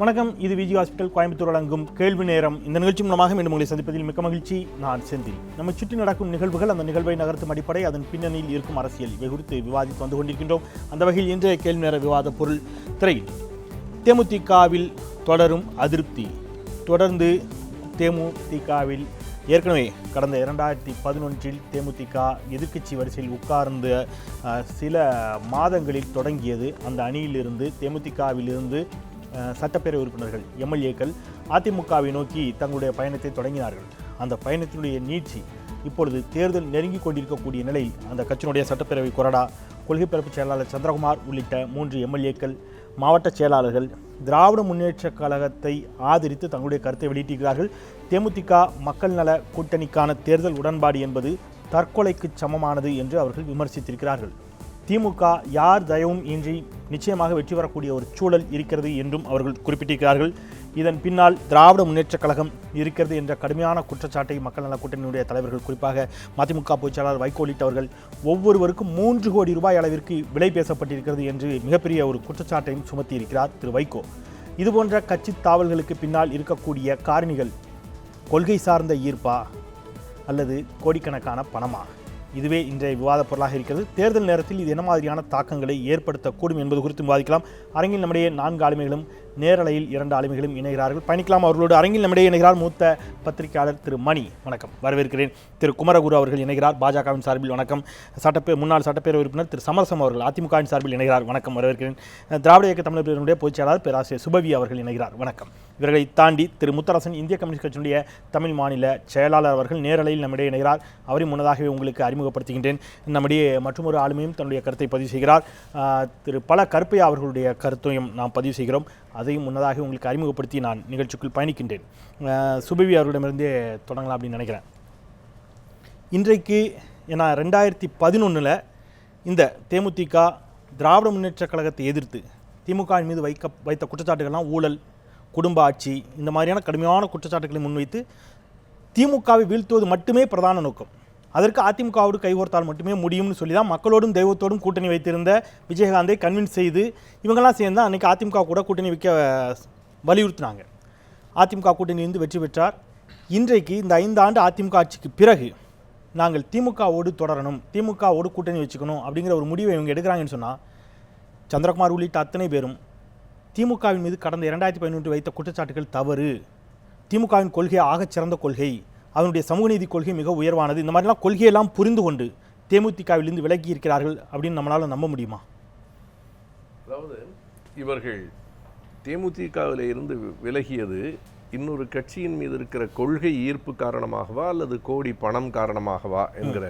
வணக்கம் இது விஜி ஹாஸ்பிட்டல் கோயம்புத்தூர் வழங்கும் கேள்வி நேரம். இந்த நிகழ்ச்சி மூலமாக மீண்டும் உங்களை சந்திப்பதில் மிக்க மகிழ்ச்சி. நான் செந்தில். நம்ம சுற்றி நடக்கும் நிகழ்வுகள் அந்த நிகழ்வை நகர்த்தும் அடிப்படை அதன் பின்னணியில் இருக்கும் அரசியல். இவை குறித்து விவாதித்து வந்து கொண்டிருக்கின்றோம். அந்த வகையில் இன்றைய கேள்வி நேர விவாத பொருள் திரையில். தேமுதிகவில் தொடரும் அதிருப்தி. தொடர்ந்து தேமுதிகவில் ஏற்கனவே கடந்த இரண்டாயிரத்தி பதினொன்றில் தேமுதிக எதிர்க்கட்சி வரிசையில் உட்கார்ந்த சில மாதங்களில் தொடங்கியது. அந்த அணியிலிருந்து தேமுதிகவிலிருந்து சட்டப்பேரவை உறுப்பினர்கள் எம்எல்ஏக்கள் அதிமுகவை நோக்கி தங்களுடைய பயணத்தை தொடங்கினார்கள். அந்த பயணத்தினுடைய நீட்சி இப்பொழுது தேர்தல் நெருங்கிக் கொண்டிருக்கக்கூடிய நிலையில் அந்த கட்சியினுடைய சட்டப்பேரவை கொறடா கொள்கை பரப்பு செயலாளர் சந்திரகுமார் உள்ளிட்ட மூன்று எம்எல்ஏக்கள் மாவட்ட செயலாளர்கள் திராவிட முன்னேற்ற கழகத்தை ஆதரித்து தங்களுடைய கருத்தை வெளியிட்டிருக்கிறார்கள். தேமுதிக மக்கள் நல கூட்டணிக்கான தேர்தல் உடன்பாடு என்பது தற்கொலைக்கு சமமானது என்று அவர்கள் விமர்சித்திருக்கிறார்கள். திமுக யார் தயவும் இன்றி நிச்சயமாக வெற்றி பெறக்கூடிய ஒரு சூழல் இருக்கிறது என்றும் அவர்கள் குறிப்பிட்டிருக்கிறார்கள். இதன் பின்னால் திராவிட முன்னேற்றக் கழகம் இருக்கிறது என்ற கடுமையான குற்றச்சாட்டை மக்கள் நல கூட்டணியுடைய தலைவர்கள் குறிப்பாக மதிமுக பொதுச்செயலாளர் வைகோ உள்ளிட்டவர்கள் ஒவ்வொருவருக்கும் மூன்று கோடி ரூபாய் அளவிற்கு விலை பேசப்பட்டிருக்கிறது என்று மிகப்பெரிய ஒரு குற்றச்சாட்டையும் சுமத்தியிருக்கிறார் திரு வைகோ. இதுபோன்ற கட்சி தாவல்களுக்கு பின்னால் இருக்கக்கூடிய காரணிகள் கொள்கை சார்ந்த ஈர்ப்பா அல்லது கோடிக்கணக்கான பணமா? இதுவே இன்றைய விவாத பொருளாக இருக்கிறது. தேர்தல் நேரத்தில் இது என்ன மாதிரியான தாக்கங்களை ஏற்படுத்தக்கூடும் என்பது குறித்து விவாதிக்கலாம். அரங்கில் நம்முடைய நான்கு ஆளுமைகளும் நேரலையில் இரண்டு ஆளுமைகளும் இணைகிறார்கள். பயணிக்கலாம் அவர்களோடு. அரங்கில் நம்மிடையே இணைகிறார் மூத்த பத்திரிகையாளர் திரு மணி. வணக்கம். வரவேற்கிறேன். திரு குமரகுரு அவர்கள் இணைகிறார். பாஜகவின் சார்பில் வணக்கம். சட்டப்பே முன்னாள் சட்டப்பேரவை உறுப்பினர் திரு சமரசம் அவர்கள் அதிமுகவின் சார்பில் இணைகிறார். வணக்கம். வரவேற்கிறேன். திராவிட இயக்க தமிழர் பேரனுடைய பொதுச் செயலாளர் பேராசிரியர் சுபவி அவர்கள் இணைகிறார். வணக்கம். இவர்களை தாண்டி திரு முத்தரசன் இந்திய கம்யூனிஸ்ட் கட்சியினுடைய தமிழ் மாநில செயலாளர் அவர்கள் நேரலையில் நம்மிடையே இணைகிறார். அவரை முன்னதாகவே உங்களுக்கு அறிமுகப்படுத்துகின்றேன். நம்முடைய மற்றொரு ஆளுமையும் தன்னுடைய கருத்தை பதிவு செய்கிறார். திரு பல கருப்பையா அவர்களுடைய கருத்தையும் நாம் பதிவு செய்கிறோம். அதையும் முன்னதாக உங்களுக்கு அறிமுகப்படுத்தி நான் நிகழ்ச்சிக்குள் பயணிக்கின்றேன். சுபவி அவர்களிடமிருந்தே தொடங்கலாம் அப்படின்னு நினைக்கிறேன். இன்றைக்கு ஏன்னா ரெண்டாயிரத்தி பதினொன்றில் இந்த தேமுதிக திராவிட முன்னேற்றக் கழகத்தை எதிர்த்து திமுக மீது வைக்க வைத்த குற்றச்சாட்டுகள்லாம் ஊழல் குடும்ப ஆட்சி இந்த மாதிரியான கடுமையான குற்றச்சாட்டுகளை முன்வைத்து திமுகவை வீழ்த்துவது மட்டுமே பிரதான நோக்கம். அதற்கு அதிமுகவோடு கைகோர்த்தால் மட்டுமே முடியும்னு சொல்லி தான் மக்களோடும் தெய்வத்தோடும் கூட்டணி வைத்திருந்த விஜயகாந்தை கன்வின்ஸ் செய்து இவங்கெல்லாம் சேர்ந்து அன்றைக்கி அதிமுக கூட கூட்டணி வைக்க வலியுறுத்தினாங்க. அதிமுக கூட்டணி இருந்து வெற்றி பெற்றார். இன்றைக்கு இந்த ஐந்து ஆண்டு அதிமுக ஆட்சிக்கு பிறகு நாங்கள் திமுகவோடு தொடரணும் திமுகவோடு கூட்டணி வச்சுக்கணும் அப்படிங்கிற ஒரு முடிவை இவங்க எடுக்கிறாங்கன்னு சொன்னால் சந்திரகுமார் உள்ளிட்ட அத்தனை பேரும் திமுகவின் மீது கடந்த இரண்டாயிரத்தி பதினொன்று வைத்த குற்றச்சாட்டுகள் தவறு. திமுகவின் கொள்கை ஆகச் சிறந்த கொள்கை. அதனுடைய சமூக நீதி கொள்கை மிக உயர்வானது. இந்த மாதிரிலாம் கொள்கையெல்லாம் புரிந்து கொண்டு தேமுதிகவிலிருந்து விலகி இருக்கிறார்கள் அப்படின்னு நம்மளால் நம்ப முடியுமா? அதாவது இவர்கள் தேமுதிகவில் இருந்து விலகியது இன்னொரு கட்சியின் மீது இருக்கிற கொள்கை ஈர்ப்பு காரணமாகவா அல்லது கோடி பணம் காரணமாகவா என்கிற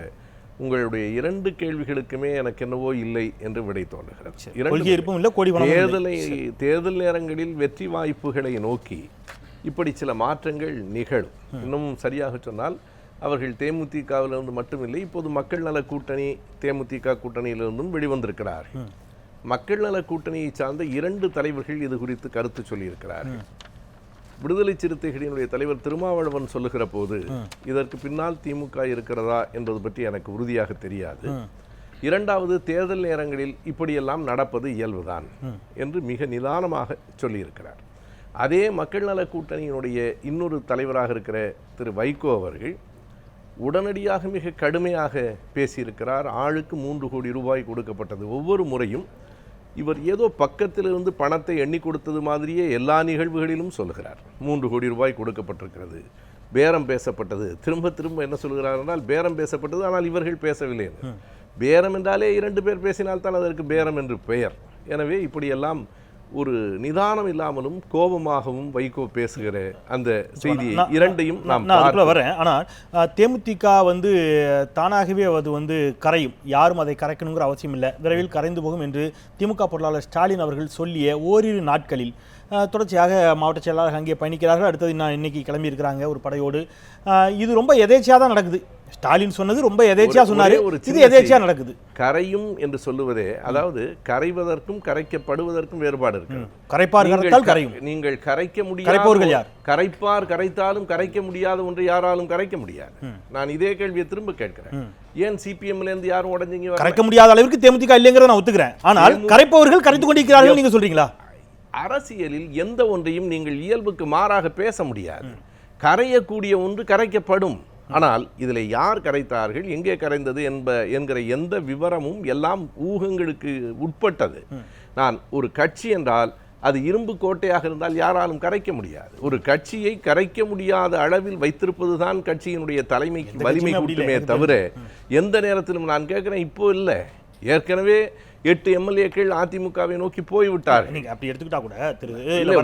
உங்களுடைய இரண்டு கேள்விகளுக்குமே எனக்கு என்னவோ இல்லை என்று விடை தோன்றுகிறது. தேர்தலை தேர்தல் நேரங்களில் வெற்றி வாய்ப்புகளை நோக்கி இப்படி சில மாற்றங்கள் நிகழும். இன்னும் சரியாக சொன்னால் அவர்கள் தேமுதிகவிலிருந்து மட்டுமில்லை இப்போது மக்கள் நல கூட்டணி தேமுதிக கூட்டணியிலிருந்தும் வெளிவந்திருக்கிறார்கள். மக்கள் நல கூட்டணியை சார்ந்த இரண்டு தலைவர்கள் இது குறித்து கருத்து சொல்லியிருக்கிறார்கள். விடுதலை சிறுத்தைகளினுடைய தலைவர் திருமாவளவன் சொல்லுகிற போது இதற்கு பின்னால் திமுக இருக்கிறதா என்பது பற்றி எனக்கு உறுதியாக தெரியாது. இரண்டாவது தேர்தல் நேரங்களில் இப்படியெல்லாம் நடப்பது இயல்புதான் என்று மிக நிதானமாக சொல்லியிருக்கிறார். அதே மக்கள் நல கூட்டணியினுடைய இன்னொரு தலைவராக இருக்கிற திரு வைகோ அவர்கள் உடனடியாக மிக கடுமையாக பேசியிருக்கிறார். ஆளுக்கு மூன்று கோடி ரூபாய் கொடுக்கப்பட்டது. ஒவ்வொரு முறையும் இவர் ஏதோ பக்கத்திலிருந்து பணத்தை எண்ணி கொடுத்தது மாதிரியே எல்லா நிகழ்வுகளிலும் சொல்லுகிறார். மூன்று கோடி ரூபாய் கொடுக்கப்பட்டிருக்கிறது. பேரம் பேசப்பட்டது. திரும்ப திரும்ப என்ன சொல்கிறார் என்றால் பேரம் பேசப்பட்டது ஆனால் இவர்கள் பேசவில்லை பேரம் என்றாலே இரண்டு பேர் பேசினால்தான் அதற்கு பேரம் என்று பெயர். எனவே இப்படியெல்லாம் ஒரு நிதானம் இல்லாமலும் கோபமாகவும் வைகோ பேசுகிற அந்த செய்தியை இரண்டையும் நான் அதுக்குள்ள. வரேன். ஆனால் தேமுதிக வந்து தானாகவே அது வந்து கரையும். யாரும் அதை கரைக்கணுங்கிற அவசியம் இல்லை. விரைவில் கரைந்து போகும் என்று திமுக பொருளாளர் ஸ்டாலின் அவர்கள் சொல்லிய ஓரிரு நாட்களில். தொடர்ச்சியாக மாவட்ட செயலாளர் அங்கே பயணிக்கிறார்கள். அடுத்தது நான் இன்னைக்கு கிளம்பி இருக்கிறாங்க ஒரு படையோடு. இது ரொம்ப எதேச்சியாக தான் நடக்குது. ஸ்டாலின் சொன்னது ரொம்ப எதேச்சியா சொன்னாரு. இது எதேச்சியா. நடக்குது. கரையும் என்று சொல்லுவதே அதாவது கரைவதற்கும் கரைக்கப்படுவதற்கும் வேறுபாடு இருக்கு. கரைப்பார் கரைத்தால் கரையும். நீங்கள் கரைக்க முடியாத கரைப்பவர்கள் யார்? கரைப்பார் கரைத்தாலும் கரைக்க முடியாத ஒன்றை யாராலும் கரைக்க முடியாது. நான் இதே கேள்வியை திரும்ப கேட்கிறேன். ஏன் சிபிஎம்ல இருந்து யாரும் உடஞ்சீங்க? கரைக்க முடியாத அளவிற்கு தேமுதிக இல்லைங்கிறத நான் ஒத்துக்கிறேன். ஆனால் கரைப்பவர்கள் கரைத்து கொண்டிருக்கிறார்கள் நீங்க சொல்றீங்களா? அரசியலில் எந்த ஒன்றையும் நீங்கள் இயல்புக்கு மாறாக பேச முடியாது. கரையக்கூடிய ஒன்று கரைக்கப்படும். ஆனால் இதில் யார் கரைத்தார்கள் எங்கே கரைந்தது என்ப என்கிற எந்த விவரமும் எல்லாம் ஊகங்களுக்கு உட்பட்டது. நான் ஒரு கட்சி என்றால் அது இரும்பு கோட்டையாக இருந்தால் யாராலும் கரைக்க முடியாது. ஒரு கட்சியை கரைக்க முடியாத அளவில் வைத்திருப்பதுதான் கட்சியினுடைய தலைமைக்கு வலிமை. கூட்டுமே தவிர எந்த நேரத்திலும் நான் கேட்கிறேன் இப்போ இல்லை. ஏற்கனவே எட்டு எம்எல்ஏக்கள் அதிமுகவை நோக்கி போய்விட்டார்கள். நீங்க அப்படி எடுத்துக்கிட்டா கூட திரு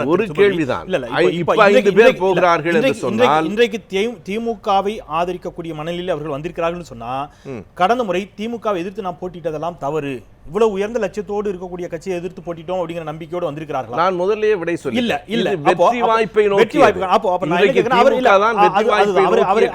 ஒரு கேள்விதான். இப்ப- ஐந்து பேர் போகிறார்கள் என்று சொன்னால் இன்றைக்கு திமுகவை ஆதரிக்கக்கூடிய மனநிலையில் அவர்கள் வந்திருக்கிறார்கள் சொன்னா கடந்த முறை திமுகவை எதிர்த்து நாம் போட்டிட்டதெல்லாம் தவறு. இவ்வளவு உயர்ந்த லட்சியத்தோடு இருக்கக்கூடிய கட்சியை எதிர்த்து போட்டிட்டோம் அப்படிங்கிற நம்பிக்கையோடு வந்திருக்கிறார்களா? நான் முதல்லயே விடை சொல்லி இல்ல இல்ல. வெற்றி வாய்ப்பை நோக்கி வாய்ப்பு. அப்போ அப்ப நான் அவர் இல்ல அவரே- அவரே-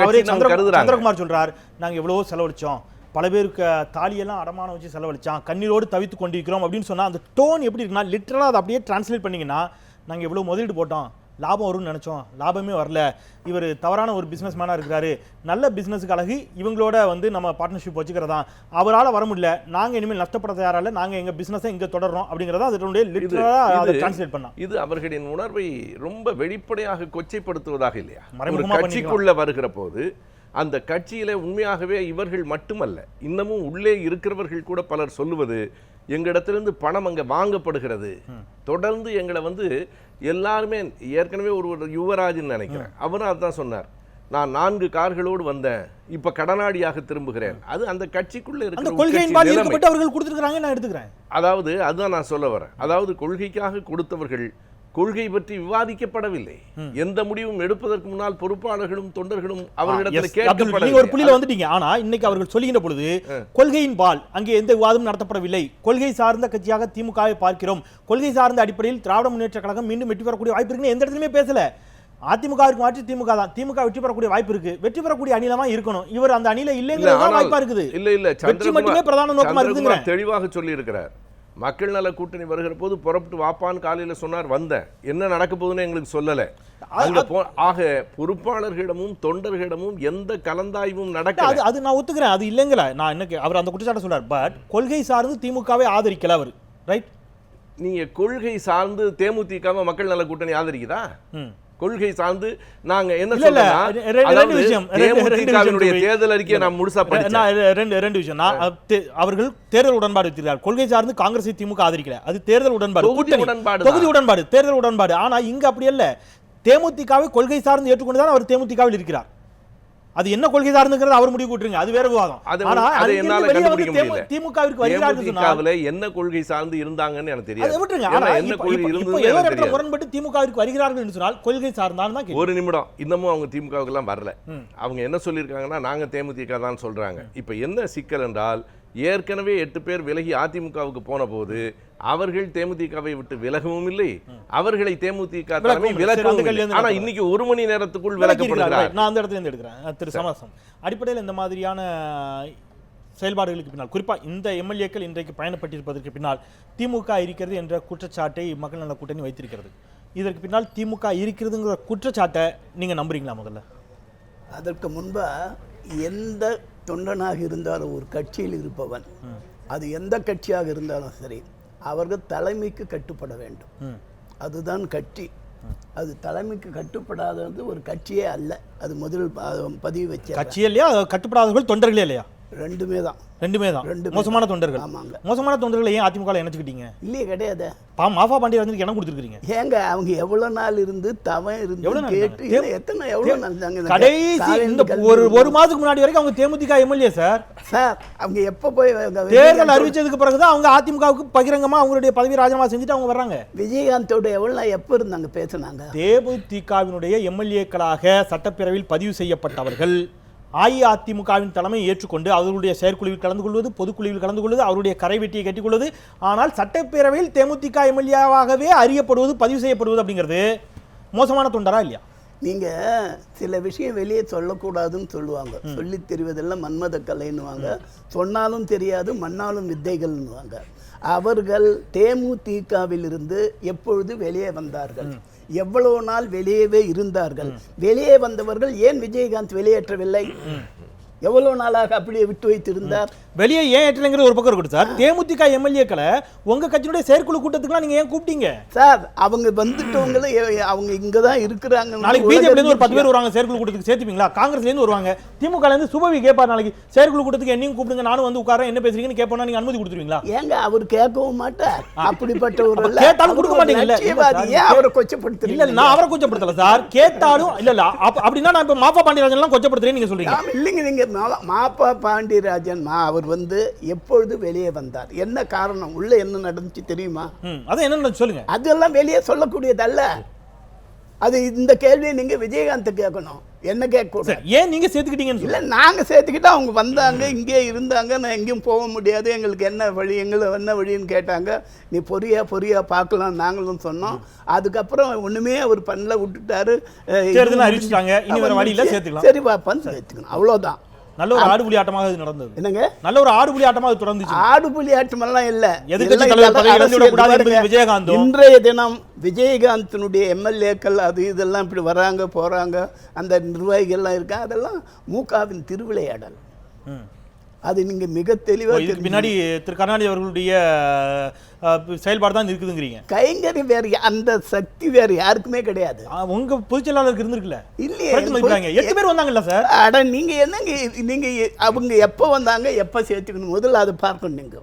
சந்திரகுமார் சொல்றார் நாங்க எவ்வளவோ செலவழிச்சோம். பல பேருக்கு தாலியெல்லாம் அடமானம் வச்சு செலவழிச்சான் கண்ணீரோடு தவித்து கொண்டிருக்கிறோம் அப்படின்னு சொன்னா அந்த டோன் எப்படி இருக்குன்னா லிட்டரலா அதை அப்படியே டிரான்ஸ்லேட் பண்ணீங்கன்னா நாங்க எவ்வளவு முதலீடு போட்டோம் லாபம் வரும்னு நினைச்சோம் லாபமே வரல. இவர் தவறான ஒரு பிசினஸ் மேனா இருக்கிறாரு. நல்ல பிசினஸுக்கு அழகு இவங்களோட வந்து நம்ம பார்ட்னர்ஷிப் வச்சுக்கிறதா? அவரால வர முடியல. நாங்க இனிமேல் நஷ்டப்பட தயாரில்ல நாங்க எங்க பிசினஸை இங்க தொடர்றோம் அப்படிங்கறத அதனுடைய லிட்டரலா அதை இது- டிரான்ஸ்லேட் பண்ணா. இது அவர்களின் உணர்வை ரொம்ப வெளிப்படையாக கொச்சைப்படுத்துவதாக இல்லையா? கட்சிக்குள்ள வருகிற போது அந்த கட்சியில உண்மையாகவே இவர்கள் மட்டுமல்ல இன்னமும் உள்ளே இருக்கிறவர்கள் கூட பலர் சொல்லுவது எங்களிடத்திலிருந்து பணம் அங்க வாங்கப்படுகிறது. தொடர்ந்து எங்களை வந்து எல்லாருமே ஏற்கனவே ஒரு ஒரு யுவராஜ்னு நினைக்கிறேன். அவரும் அதான் சொன்னார். நான் நான்கு கார்களோடு வந்தேன் இப்ப கடனாடியாக திரும்புகிறேன். அது அந்த கட்சிக்குள்ள இருக்கிற கொள்கையின் உட்கட்சி பால் நிலைமை. ஈர்க்கப்பட்டு அவர்கள் கொடுத்துருக்காங்க நான் எடுத்துக்கிறேன். அதாவது அதுதான் நான் சொல்ல வரேன். அதாவது கொள்கைக்காக கொடுத்தவர்கள் கொள்கை பற்றி விவாதிக்கப்படவில்லை. எந்த முடிவும் எடுப்பதற்கு முன்னால் பொறுப்பாளர்களும் தொண்டர்களும் அவர்களிடத்தில் நீங்க ஒரு கேட்கப்படவில்லை புள்ளியில வந்துட்டீங்க. ஆனா இன்னைக்கு அவர்கள் சொல்லுகின்ற பொழுது கொள்கையின் பால் அங்கே எந்த விவாதமும் நடத்தப்படவில்லை. கொள்கை சார்ந்த கட்சியாக திமுகவை பார்க்கிறோம். கொள்கை சார்ந்த அடிப்படையில் திராவிட முன்னேற்ற கழகம் மீண்டும் வெற்றி பெறக்கூடிய வாய்ப்பு இருக்குன்னு எந்த இடத்துலயுமே பேசல. அதிமுகவிற்கு மாற்றி திமுக தான். திமுக வெற்றி பெறக்கூடிய வாய்ப்பு இருக்கு. வெற்றி பெறக்கூடிய அணிலமா இருக்கணும். இவர் அந்த அணில இல்ல, இல்லைங்கிறது ஆனால் வாய்ப்பா இருக்குது. இல்ல இல்ல வெற்றி மட்டுமே பிரதான நோக்கமா சந்திரகுமார் தெளிவாக சொல்லி இருக்கிறார் மக்கள் நல கூட்டணி வருகிற போது புறப்பட்டு வாப்பான்னு காலையில சொன்னார் வந்தேன். என்ன நடக்க போகுதுன்னு எங்களுக்கு சொல்லல. அங்க போ ஆக பொறுப்பாளர்களிடமும் தொண்டர்களிடமும் எந்த கலந்தாய்வும் நடக்கல. அது அது நான் ஒத்துக்கிறேன். அது இல்லைங்கல நான் என்ன கே- அவர் அந்த குற்றச்சாட்டை சொல்றார். பட் கொள்கை சார்ந்து திமுகவை ஆதரிக்கல அவர். ரைட் நீங்க கொள்கை சார்ந்து தேமுதிகவை மக்கள் நல கூட்டணி ஆதரிக்குதா? கொள்கை சார்ந்து நாங்க என்ன தேர்தல் அறிக்கையை நான் முழுசா ரெண்டு ரெண்டு விஷயம். அவர்கள் தேர்தல் உடன்பாடு வைத்திருக்கிறார் கொள்கை சார்ந்து காங்கிரஸை திமுக ஆதரிக்கல. அது தேர்தல் உடன்பாடு. தொகுதி கூட்டணி. உடன்பாடு தொகுதி உடன்பாடு. தேர்தல் உடன்பாடு. ஆனா இங்க அப்படி அல்ல தேமுதிகவை கொள்கை சார்ந்து ஏற்றுக்கொண்டுதான் அவர் தேமுதிகவில் இருக்கிறார். அது என்ன கொள்கை சார்ந்துங்கிறது அவர் முடிவு கூட்டுறீங்க அது வேற விவாதம். அது ஆனா அதை அங்கிருந்து என்னால கண்டுபிடிக்க முடியல. திமுகவிற்கு வருகிறார்கள் என்ன கொள்கை சார்ந்து இருந்தாங்கன்னு எனக்கு தெரியாது. விட்டுருங்க. ஆனா என்ன கொள்கை ஏதோ இடத்துல தெரியாது. முரண்பட்டு திமுகவிற்கு வருகிறார்கள் சொன்னால் கொள்கை சார்ந்தான் தான். ஒரு நிமிடம். இன்னமும் அவங்க திமுகவுக்கு எல்லாம் வரல அவங்க என்ன சொல்லியிருக்காங்கன்னா நாங்க தேமுதிக தான் சொல்றாங்க இப்ப என்ன சிக்கல் என்றால் ஏற்கனவே எட்டு பேர் விலகி அதிமுகவுக்கு போன போது அவர்கள் தேமுதிகவை விட்டு விலகவும் இல்லை அவர்களை தேமுதிக ஆனா நான் இன்னைக்கு ஒரு மணி நேரத்துக்குள். விலக்கப்படுகிறார். நான் அந்த இடத்துல இருந்து எடுக்கிறேன். திரு சமரசம். அடிப்படையில் இந்த மாதிரியான செயல்பாடுகளுக்கு பின்னால் குறிப்பா இந்த எம்எல்ஏக்கள் இன்றைக்கு பயணப்பட்டிருப்பதற்கு பின்னால் திமுக இருக்கிறது என்ற குற்றச்சாட்டை மக்கள் நல கூட்டணி வைத்திருக்கிறது. இதற்கு பின்னால் திமுக இருக்கிறதுங்கிற குற்றச்சாட்டை நீங்க நம்புறீங்களா முதல்ல? அதற்கு முன்பா எந்த தொண்டனாக இருந்தாலும் ஒரு கட்சியில் இருப்பவன். அது எந்த கட்சியாக இருந்தாலும் சரி அவர்கள் தலைமைக்கு கட்டுப்பட வேண்டும். அதுதான் கட்சி. அது தலைமைக்கு கட்டுப்படாதது ஒரு கட்சியே அல்ல. அது முதல் பதிவு வச்ச கட்சி இல்லையா? கட்டுப்படாதவர்கள் தொண்டர்களே இல்லையா? ரெண்டுமே தான் ரெண்டுமே. தான் ரெண்டுமே மோசமான தொண்டர்கள். ஆமாங்க. மோசமான தொண்டர்களை ஏன் அதிமுக இணைச்சுக்கிட்டீங்க? இல்லையே கிடையாது. பா மாஃபா பாண்டியர் வந்து இடம் கொடுத்துருக்கீங்க ஏங்க அவங்க எவ்வளவு நாள் இருந்து தவம் இருந்து எவ்வளவு நாள் கேட்டு எத்தனை எவ்வளவு நாள் கடைசி இந்த ஒரு ஒரு மாதத்துக்கு முன்னாடி வரைக்கும் அவங்க தேமுதிக எம்எல்ஏ சார். சார் அவங்க எப்போ போய் தேர்தல் அறிவிச்சதுக்கு பிறகுதான் அவங்க அதிமுகவுக்கு பகிரங்கமா அவங்களுடைய பதவி ராஜினாமா செஞ்சுட்டு அவங்க வர்றாங்க. விஜயகாந்தோட எவ்வளவு நாள் எப்போ இருந்தாங்க பேசுனாங்க? தேமுதிகவினுடைய எம்எல்ஏக்களாக சட்டப்பேரவையில் பதிவு செய்யப்பட்டவர்கள் அஇஅதிமுகவின் தலைமை ஏற்றுக்கொண்டு அவர்களுடைய செயற்குழுவில் கலந்து கொள்வது பொதுக்குழுவில் கலந்து கொள்வது அவருடைய கரை வெட்டியை கட்டிக்கொள்வது. ஆனால் சட்டப்பேரவையில் தேமுதிக எம்எல்ஏவாகவே அறியப்படுவது பதிவு செய்யப்படுவது அப்படிங்கிறது மோசமான தொண்டரா இல்லையா? நீங்க சில விஷயம் வெளியே சொல்லக்கூடாதுன்னு சொல்லுவாங்க. சொல்லித் தெரிவதெல்லாம் மன்மத கலைன்னுவாங்க. சொன்னாலும் தெரியாது மண்ணாலும் வித்தைகள்னுவாங்க அவர்கள் தேமுதிகவில் இருந்து எப்பொழுது வெளியே வந்தார்கள்? எவ்வளவு நாள் வெளியவே இருந்தார்கள்? வெளியே வந்தவர்கள் ஏன் விஜயகாந்த் வெளியேற்றவில்லை? எவ்வளவு நாளாக அப்படியே விட்டு வைத்திருந்தார்? வெளியே ஏன் ஏற்றலைங்கிற ஒரு பக்கம் இருக்கட்டும் சார். தேமுதிக எம்எல்ஏக்களை உங்க கட்சியினுடைய செயற்குழு கூட்டத்துக்குலாம் நீங்க ஏன் கூப்பிட்டீங்க? சார் அவங்க வந்துட்டவங்கள அவங்க இங்க தான் இருக்கிறாங்க. நாளைக்கு பிஜேபி இருந்து ஒரு பத்து பேர் வருவாங்க செயற்குழு கூட்டத்துக்கு சேர்த்துப்பீங்களா? காங்கிரஸ்ல இருந்து வருவாங்க. திமுக இருந்து சுபவி கேட்பார் நாளைக்கு செயற்குழு கூட்டத்துக்கு என்னையும் கூப்பிடுங்க நானும் வந்து உட்காரேன் என்ன பேசுறீங்கன்னு கேட்போம்னா நீங்க அனுமதி கொடுத்துருவீங்களா? ஏங்க அவர் கேட்கவும் மாட்டார். அப்படிப்பட்ட ஒரு கேட்டாலும் கொடுக்க மாட்டீங்கல்ல? ஏன் அவரை கொச்சப்படுத்துறீங்க? இல்ல நான் அவரை கொச்சப்படுத்தல சார். கேட்டாலும் இல்ல இல்ல அப்ப- அப்படின்னா நான் இப்ப மாப்பா பாண்டியராஜன் எல்லாம் கொச்சப்படுத்துறேன்னு நீங்க சொல்றீங்க. ஆமா, இல்லைங்க நீங்க மா- மாப்பா பாண்டியராஜன் மா அவர் வந்து எப்பொழுது வெளியே வந்தார்? என்ன காரணம்? உள்ள என்ன நடந்துச்சு தெரியுமா? அதான் என்ன சொல்லுங்க. அதெல்லாம் வெளியே சொல்லக்கூடியதல்ல அது இந்த கேள்வியை நீங்க விஜயகாந்த் கேட்கணும். என்ன கேட்கக்கூடாது? ஏன் நீங்க சேர்த்துக்கிட்டீங்கன்னு இல்ல நாங்க சேர்த்துக்கிட்டா அவங்க வந்தாங்க இங்கே இருந்தாங்க நான் எங்கேயும் போக முடியாது எங்களுக்கு என்ன வழி எங்களை என்ன வழின்னு கேட்டாங்க. நீ பொரியா பொரியா பார்க்கலாம் நாங்களும் சொன்னோம். அதுக்கப்புறம் ஒண்ணுமே அவர் பண்ணல விட்டுட்டாரு. சரி, பாப்பான்னு சேர்த்துக்கணும். அவ்வளவுதான். நல்ல ஒரு ஆடுபுலி ஆட்டமாக இது நடந்தது. என்னங்க? நல்ல ஒரு ஆடுபுலி ஆட்டமாக இது தொடர்ந்துச்சு. ஆடு புலி ஆட்டமெல்லாம் இல்ல. எதிர்க்கட்சி எல்லாம் தலைவர் பாருங்க. விஜயகாந்தும். இன்றைய தினம் விஜயகாந்தினுடைய எம்எல்ஏக்கள் அது இதெல்லாம் இப்படி வராங்க போறாங்க அந்த நிர்வாகிகள்லாம் இருக்கா? அதெல்லாம் மூகாவின் திருவிளையாடல். அது நீங்க மிக தெளிவா ஓ, இதுக்கு தெரிஞ்சு- பின்னாடி திரு கருணாநிதி அவர்களுடைய செயல்பாடு தான் இருக்குதுங்கிறீங்க. கைங்கறி வேற அந்த சக்தி வேற யாருக்குமே கிடையாது. உங்க பொதுச் செயலாளருக்கு இருந்திருக்குல்ல? இல்லையே எட்டு பேர் வந்தாங்கல்ல சார்? அட நீங்க என்னங்க நீங்க அவங்க எப்போ வந்தாங்க எப்போ சேர்த்துக்கணும்? முதல்ல அதை பார்க்கணும் நீங்க.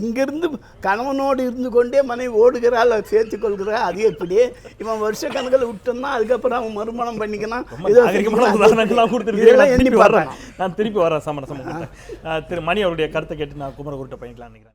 இங்கிருந்து கணவனோடு இருந்து கொண்டே மனைவி ஓடுகிறாள் சேர்த்து கொள்கிறா அது எப்படி? இவன் வருஷ கணக்கில் விட்டோம்னா அதுக்கப்புறம் அவன் மறுமணம் பண்ணிக்கலாம் இதெல்லாம் நான் எண்ணி திருப்பி வர்றேன். நான் திருப்பி வரேன் சமரசம் திரு மணி அவருடைய கருத்தை கேட்டு நான் குமரகுருட்ட பயணிக்கலாம் நினைக்கிறேன்.